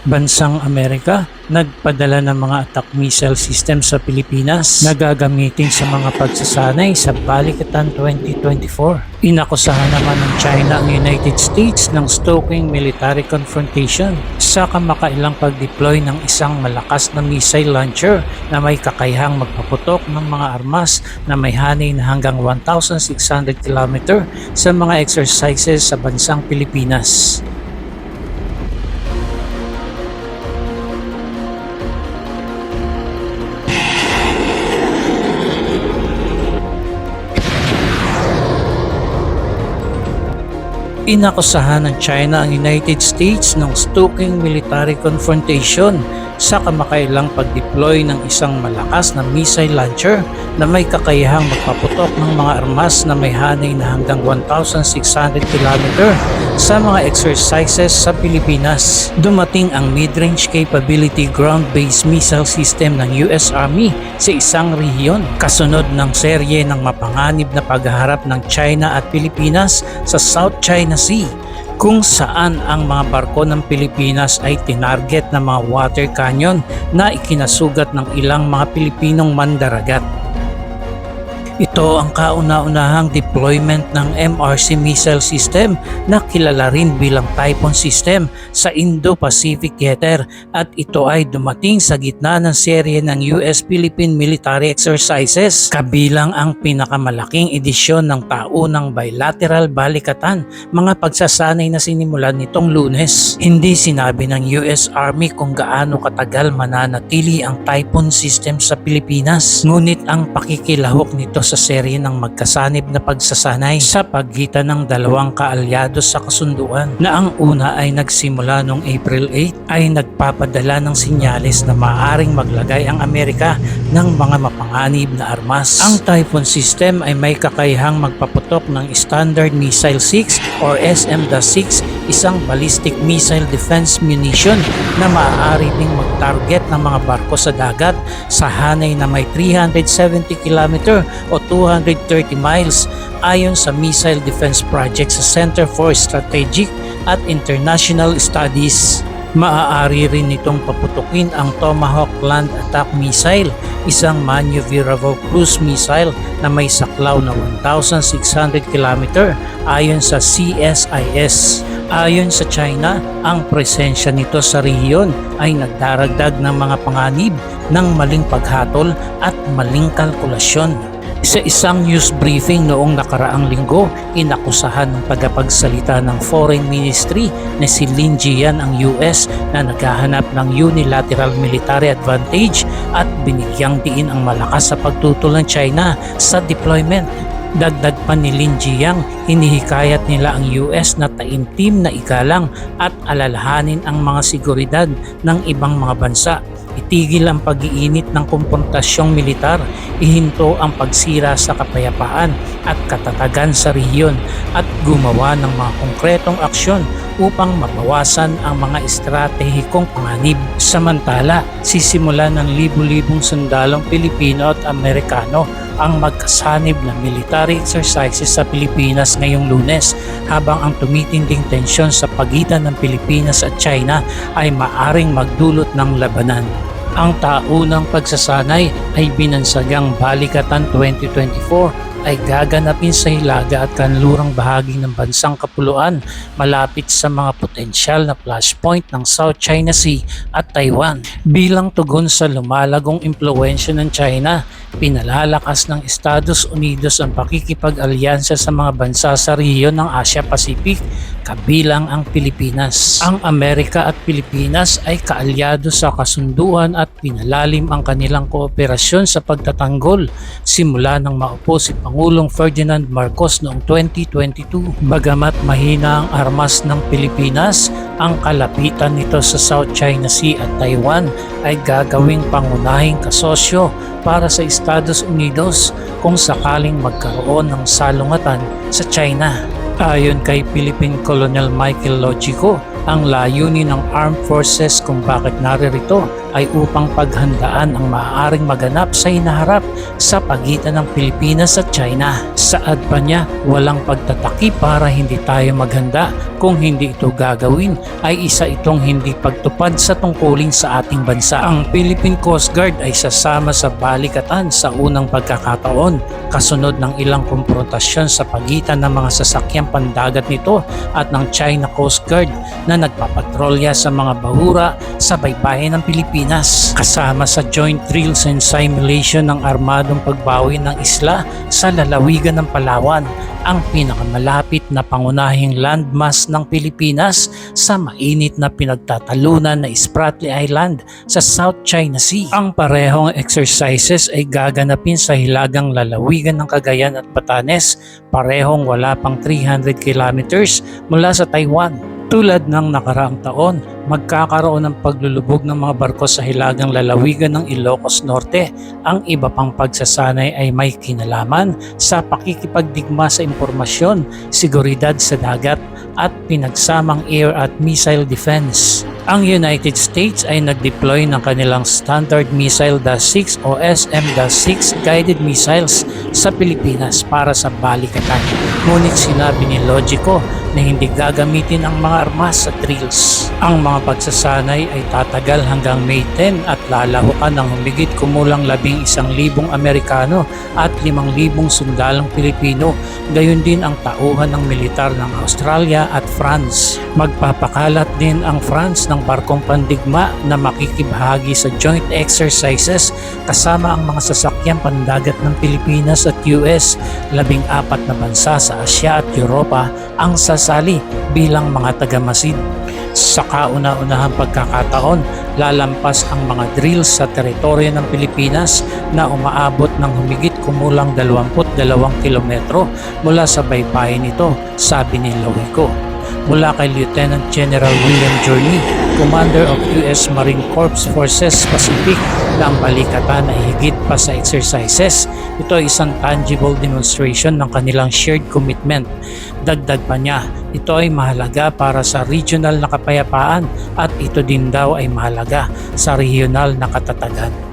Bansang Amerika nagpadala ng mga attack missile system sa Pilipinas na gagamitin sa mga pagsasanay sa Balikatan 2024. Inakusahan naman ng China ang United States ng stoking military confrontation sa kamakailang pag-deploy ng isang malakas na missile launcher na may kakayahang magpaputok ng mga armas na may hanay na hanggang 1,600 km sa mga exercises sa bansang Pilipinas. Inakusahan ng China ang United States ng stoking military confrontation sa kamakailang pag-deploy ng isang malakas na missile launcher na may kakayahang magpaputok ng mga armas na may hanay na hanggang 1,600 km sa mga exercises sa Pilipinas. Dumating ang mid-range capability ground-based missile system ng US Army sa isang rehiyon kasunod ng serye ng mapanganib na pagharap ng China at Pilipinas sa South China Sea kung saan ang mga barko ng Pilipinas ay tinarget ng mga water canyon na ikinasugat ng ilang mga Pilipinong mandaragat. Ito ang kauna-unahang deployment ng MRC missile system na kilala rin bilang Typhoon system sa Indo-Pacific Theater at ito ay dumating sa gitna ng serye ng US-Philippine military exercises kabilang ang pinakamalaking edisyon ng taunang bilateral balikatan mga pagsasanay na sinimulan nitong lunes. Hindi sinabi ng US Army kung gaano katagal mananatili ang Typhoon system sa Pilipinas ngunit ang pakikilahok nito sa serye ng magkasanib na pagsasanay sa pagitan ng dalawang kaalyado sa kasunduan na ang una ay nagsimula noong April 8 ay nagpapadala ng sinyales na maaring maglagay ang Amerika ng mga mapanganib na armas. Ang Typhoon system ay may kakayahang magpaputok ng Standard Missile 6 or SM-6 isang ballistic missile defense munition na maaari ding mag-target ng mga barko sa dagat sa hanay na may 370 km o 230 miles ayon sa Missile Defense Project sa Center for Strategic at International Studies. Maaari rin nitong paputukin ang Tomahawk Land Attack Missile, isang maneuverable cruise missile na may saklaw na 1,600 km ayon sa CSIS. Ayon sa China, ang presensya nito sa rehiyon ay nagdaragdag ng mga panganib ng maling paghatol at maling kalkulasyon. Sa isang news briefing noong nakaraang linggo, inakusahan ng tagapagsalita ng Foreign Ministry na si Lin Jian ang US na naghahanap ng unilateral military advantage at binigyang diin ang malakas sa pagtutol ng China sa deployment Dagdag pa ni Lin Jiang, hinihikayat nila ang US na taimtim na igalang at alalahanin ang mga seguridad ng ibang mga bansa. Itigil ang pag-iinit ng komprontasyong militar, ihinto ang pagsira sa kapayapaan at katatagan sa rehiyon at gumawa ng mga konkretong aksyon upang mabawasan ang mga estratehikong panganib. Samantala, sisimula ng libu-libong sundalong Pilipino at Amerikano ang magkasanib na military exercises sa Pilipinas ngayong lunes habang ang tumitinding tensyon sa pagitan ng Pilipinas at China ay maaring magdulot ng labanan. Ang taunang pagsasanay ay binansagang Balikatan 2024 ay gaganapin sa Hilaga at kanlurang bahagi ng bansang kapuluan malapit sa mga potensyal na flashpoint ng South China Sea at Taiwan. Bilang tugon sa lumalagong impluensya ng China, pinalalakas ng Estados Unidos ang pakikipag-alyansa sa mga bansa sa rehiyon ng Asia Pacific kabilang ang Pilipinas. Ang Amerika at Pilipinas ay kaalyado sa kasunduan at pinalalim ang kanilang kooperasyon sa pagtatanggol simula nang maupo si Pangulong Ferdinand Marcos noong 2022. Bagamat mahina ang armas ng Pilipinas, ang kalapitan nito sa South China Sea at Taiwan ay gagawing pangunahing kasosyo para sa Estados Unidos kung sakaling magkaroon ng salungatan sa China. Ayon kay Philippine Colonel Michael Logico, ang layunin ng armed forces kung bakit naririto ay upang paghandaan ang maaaring maganap sa hinaharap sa pagitan ng Pilipinas at China. Saad pa niya, walang pagtataki para hindi tayo maghanda kung hindi ito gagawin ay isa itong hindi pagtupad sa tungkulin sa ating bansa. Ang Philippine Coast Guard ay sasama sa balikatan sa unang pagkakataon kasunod ng ilang konfrontasyon sa pagitan ng mga sasakyang pandagat nito at ng China Coast Guard na nagpapatrolya sa mga bahura sa baybayin ng Pilipinas. Kasama sa joint drills and simulation ng armadong pagbawi ng isla sa lalawigan ng Palawan ang pinakamalapit na pangunahing landmass ng Pilipinas sa mainit na pinagtatalunan na Spratly Island sa South China Sea. Ang parehong exercises ay gaganapin sa hilagang lalawigan ng Cagayan at Batanes, parehong wala pang 300 kilometers mula sa Taiwan. Tulad ng nakaraang taon, magkakaroon ng paglulubog ng mga barko sa hilagang lalawigan ng Ilocos Norte. Ang iba pang pagsasanay ay may kinalaman sa pakikipagdigma sa impormasyon, seguridad sa dagat at pinagsamang air at missile defense. Ang United States ay nag-deploy ng kanilang Standard Missile DAS-6 o SM-6 guided missiles sa Pilipinas para sa balikatan. Ngunit sinabi ni Logico na hindi gagamitin ang mga armas sa drills. Ang mga pagsasanay ay tatagal hanggang May 10 at lalahukan ng humigit kumulang labing isang libong Amerikano at limang libong sundalang Pilipino, gayon din ang tauhan ng militar ng Australia at France. Magpapakalat din ang France ng barkong pandigma na makikibahagi sa joint exercises kasama ang mga sasakyang pandagat ng Pilipinas at US, labing apat na bansa sa Asya at Europa ang sasali bilang mga tagamasid. Sa kauna-unahang pagkakataon, lalampas ang mga drills sa teritoryo ng Pilipinas na umaabot ng humigit kumulang 22 kilometro mula sa baybayin nito, sabi ni Loico. Mula kay Lieutenant General William Journey, Commander of US Marine Corps Forces Pacific na ang balikatan ay higit pa sa exercises. Ito ay isang tangible demonstration ng kanilang shared commitment. Dagdag pa niya, ito ay mahalaga para sa regional na kapayapaan at ito din daw ay mahalaga sa regional na katatagan.